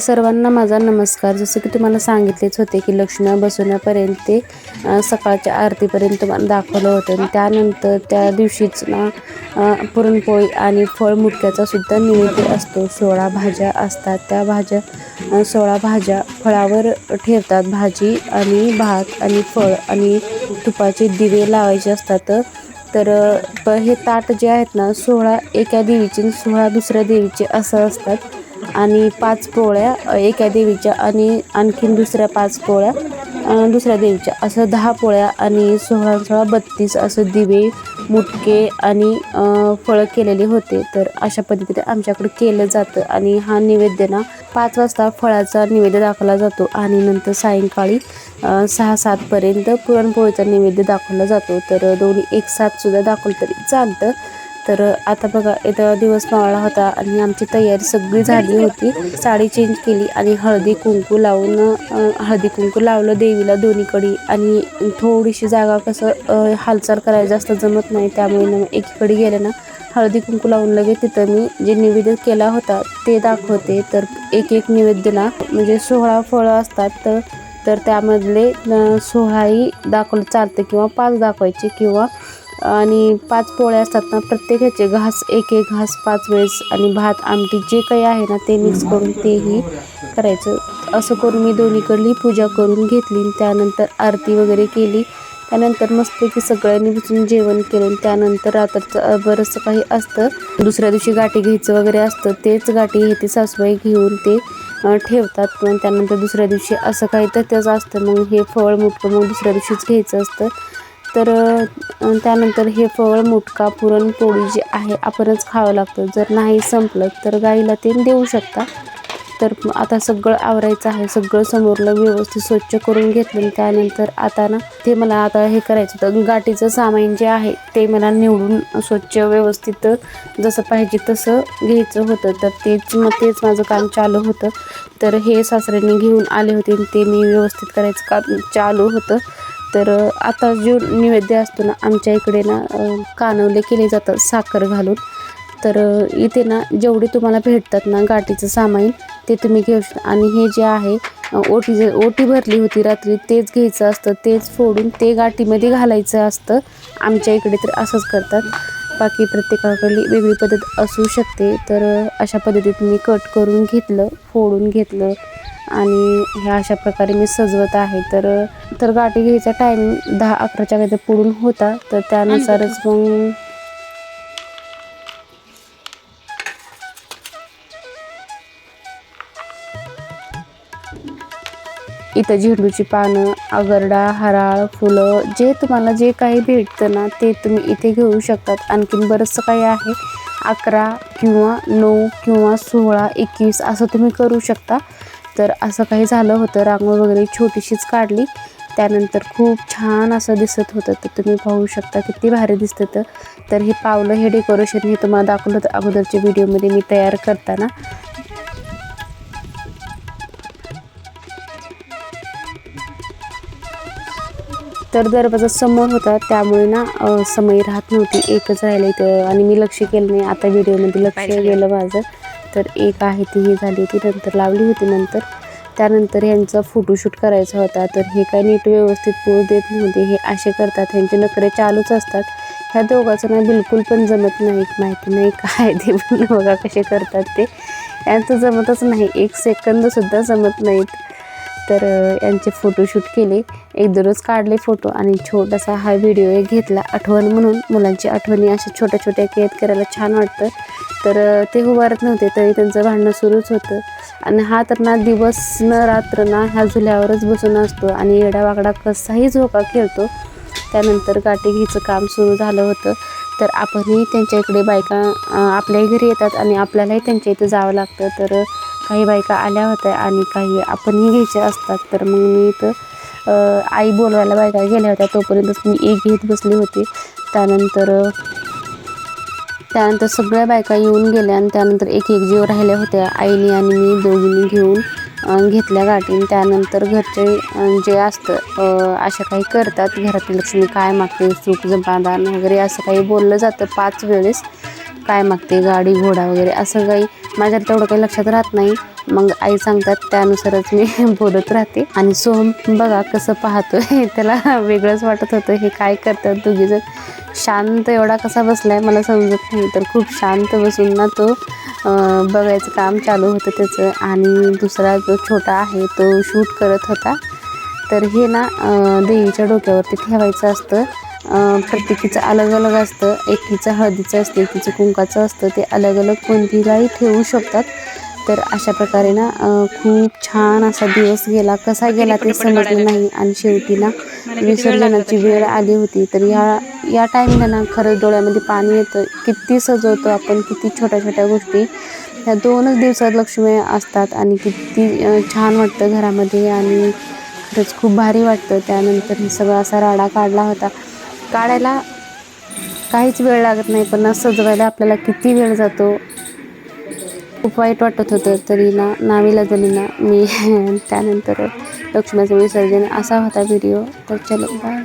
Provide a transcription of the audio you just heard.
तर सर्वांना माझा नमस्कार. जसं की तुम्हाला सांगितलेच होते की लक्ष्मी बसवण्यापर्यंत ते सकाळच्या आरतीपर्यंत तुम्हाला दाखवलं होतं. आणि त्यानंतर त्या दिवशीच ना पुरणपोळी आणि फळ मुटक्याचा सुद्धा निवेद्य असतो. सोळा भाज्या असतात. त्या भाज्या सोळा भाज्या फळावर ठेवतात. भाजी आणि भात आणि फळ आणि तुपाचे दिवे लावायचे असतात. तर प हे ताट जे आहेत ना सोळा एका देवीचे आणि सोळा दुसऱ्या देवीचे असं असतात. आणि पाच पोळ्या एका देवीच्या आणि आणखीन दुसऱ्या पाच पोळ्या दुसऱ्या देवीच्या. असं दहा पोळ्या आणि सोळा सोळा बत्तीस असं दिवे मुटके आणि फळं केलेले होते. तर अशा पद्धतीने आमच्याकडे केलं जातं आणि हा नैवेद्य ना पाच वाजता फळाचा नैवेद्य दाखवला जातो आणि नंतर सायंकाळी सहा सातपर्यंत पुरणपोळीचा नैवेद्य दाखवला जातो. तर दोन्ही एक सातसुद्धा दाखवलं तरी चालतं. तर आता बघा इथं दिवस मावळा होता आणि आमची तयारी सगळी झाली होती. साडी चेंज केली आणि हळदी कुंकू लावून हळदी कुंकू लावलं देवीला दोन्हीकडे. आणि थोडीशी जागा कसं हालचाल करायला जास्त जमत नाही त्यामुळे ना एकीकडे गेले ना हळदी कुंकू लावून लगेच तिथं मी जे निवेदन केला होता ते दाखवते. तर एक एक निवेदना म्हणजे सोहळा फळं असतात तर तर त्यामधले सोहळाही सोळाही दाखवलं चालतं किंवा पाच दाखवायचे किंवा आणि पाच पोळ्या असतात ना प्रत्येक ह्याचे घास एक एक घास पाच वेळेस आणि भात आमटी जे काही आहे ना ते मिक्स करून तेही करायचं. असं करून मी दोन्हीकडली पूजा करून घेतली. आणि त्यानंतर आरती वगैरे केली. त्यानंतर मस्तपैकी सगळ्यांनी बसून जेवण केलं. त्यानंतर रात्रचं बरंचसं काही असतं. दुसऱ्या दिवशी गाठी घ्यायचं वगैरे असतं. तेच गाठी हे ते सासूबाई घेऊन ते ठेवतात. पण त्यानंतर दुसऱ्या दिवशी असं काही तर त्याचं असतं. मग हे फळ मोठं मग दुसऱ्या दिवशीच घ्यायचं असतं. तर त्यानंतर हे फळ मुटका पुरणपोळी जे आहे आपणच खावं लागतं. जर नाही संपलं तर गाईला ते देऊ शकता. तर आता सगळं आवरायचं आहे. सगळं समोरलं व्यवस्थित स्वच्छ करून घेतलं. आणि त्यानंतर आता ना ते मला आता हे करायचं होतं. गाठीचं सामान जे आहे ते मला निवडून स्वच्छ व्यवस्थित जसं पाहिजे तसं घ्यायचं होतं. तर तेच मग तेच माझं काम चालू होतं. तर हे सासऱ्यांनी घेऊन आले होते. आणि ते मी व्यवस्थित करायचं काम चालू होतं. तर आता जो नैवेद्य असतो ना आमच्या इकडे ना कानवले केले जातात साखर घालून. तर इथे ना जेवढे तुम्हाला भेटतात ना गाठीचं सामान ते तुम्ही घेऊ शकता आणि हे जे आहे ओटी जे ओटी भरली होती रात्री तेच घ्यायचं असतं तेच फोडून ते गाठीमध्ये घालायचं असतं. आमच्या इकडे तर असंच करतात. बाकी प्रत्येकाकडली वेगळी पद्धत असू शकते. तर अशा पद्धतीत मी कट करून घेतलं फोडून घेतलं. आणि ह्या अशा प्रकारे मी सजवत आहे. तर तर गाठी घ्यायचा टायमिंग दहा अकराच्या काहीतरी पुढून होता. तर त्यानुसारच मग इथं झेंडूची पानं आगरडा हराळ फुलं जे तुम्हाला जे काही भेटतं ना ते तुम्ही इथे घेऊ शकतात. आणखीन बरंचसं काही आहे. अकरा किंवा नऊ किंवा सोळा एकवीस असं तुम्ही करू शकता. तर असं काही झालं होतं. रांगोळ वगैरे छोटीशीच काढली. त्यानंतर खूप छान असं दिसत होतं. तर तुम्ही पाहू शकता किती भारी दिसतं तर तर हे पावलं हे डेकोरेशन हे तुम्हाला दाखवलं होतं अगोदरच्या व्हिडिओमध्ये मी तयार करताना. तर दरवाजा समोर होता. त्यामुळे ना समय राहत नव्हती. एकच राहिलं इथं. आणि मी लक्ष केलं नाही. आता व्हिडिओमध्ये लक्ष गेलं माझं. तर एक आहे ती ही झाली होती नंतर लावली होती नंतर. त्यानंतर ह्यांचा फोटोशूट करायचा होता. तर हे काय नीट व्यवस्थित पोज देत नव्हते हे असे करतात. ह्यांचे नखरे चालूच असतात. ह्या दोघांचं ना बिलकुल पण जमत नाही. माहिती नाही काय ते पण. बघा कसे करतात ते. यांचं जमतच नाही. एक सेकंदसुद्धा जमत नाहीत. तर यांचे फोटोशूट केले. एक दररोज काढले फोटो आणि छोटासा हा व्हिडिओ एक घेतला आठवण म्हणून. मुलांची आठवणी अशा छोट्या छोट्या कैद करायला छान वाटतं. तर ते उभारत नव्हते तरी त्यांचं भांडणं सुरूच होतं. आणि हा तर ना दिवस न रात्र ना ह्या झुल्यावरच बसून असतो आणि येडावाकडा कसाही झोका खेळतो. त्यानंतर गाठी घ्यायचं काम सुरू झालं होतं. तर आपणही त्यांच्या इकडे बायका आपल्याही घरी येतात आणि आपल्यालाही त्यांच्या इथं जावं लागतं. तर काही बायका आल्या होत्या आणि काही आपणही घ्यायच्या असतात तर मग मी इथं आई बोलवायला बायका गेल्या होत्या. तोपर्यंतच मी एक घेत बसली होती. त्यानंतर त्यानंतर सगळ्या बायका येऊन गेल्या आणि त्यानंतर एक एक जीव राहिल्या होत्या. आईने आणि मी दोघींनी घेऊन घेतल्या गाठीन त्यानंतर घरचे जे असतं अशा काही करतात. घरातील लक्ष्मी काय मागते सुख समाधान वगैरे असं काही बोललं जातं पाच वेळेस. काय मागते गाडी घोडा वगैरे असं काही माझ्या तेवढं काही लक्षात राहत नाही. मग आई सांगतात त्यानुसारच मी बोलत राहते. आणि सोहम बघा कसं पाहतोय. त्याला वेगळंच वाटत होतं हे काय करतात दोघीजण शांत एवढा कसा बसला आहे मला समजत नाही. तर खूप शांत बसून ना तो बघायचं काम चालू होतं त्याचं. आणि दुसरा जो छोटा आहे तो शूट करत होता. तर हे ना देवीच्या डोक्यावरती ठेवायचं असतं. प्रत्येकीचं अलग अलग असतं. एकीचं हळदीचं असतं एकीचं कुंकाचं असतं. ते अलग अलग कोणतीलाही ठेवू शकतात. तर अशा प्रकारे ना खूप छान असा दिवस गेला. कसा गेला ते समजलं नाही. आणि शेवटी ना विसर्जनाची वेळ आली होती. तर या या टाईमला ना खरंच डोळ्यामध्ये पाणी येतं. किती सजवतो आपण किती छोट्या छोट्या गोष्टी. ह्या दोनच दिवसात लक्ष्मी असतात आणि किती छान वाटतं घरामध्ये. आणि खरंच खूप भारी वाटतं. त्यानंतर सगळा असा राडा काढला होता. काढायला काहीच वेळ लागत नाही पण सजवायला आपल्याला किती वेळ जातो. खूप वाईट वाटत होतं तरी ना नावीला झाली ना मी त्यानंतर लक्ष्मीचं विसर्जन असा होता व्हिडिओ तर चलो बाय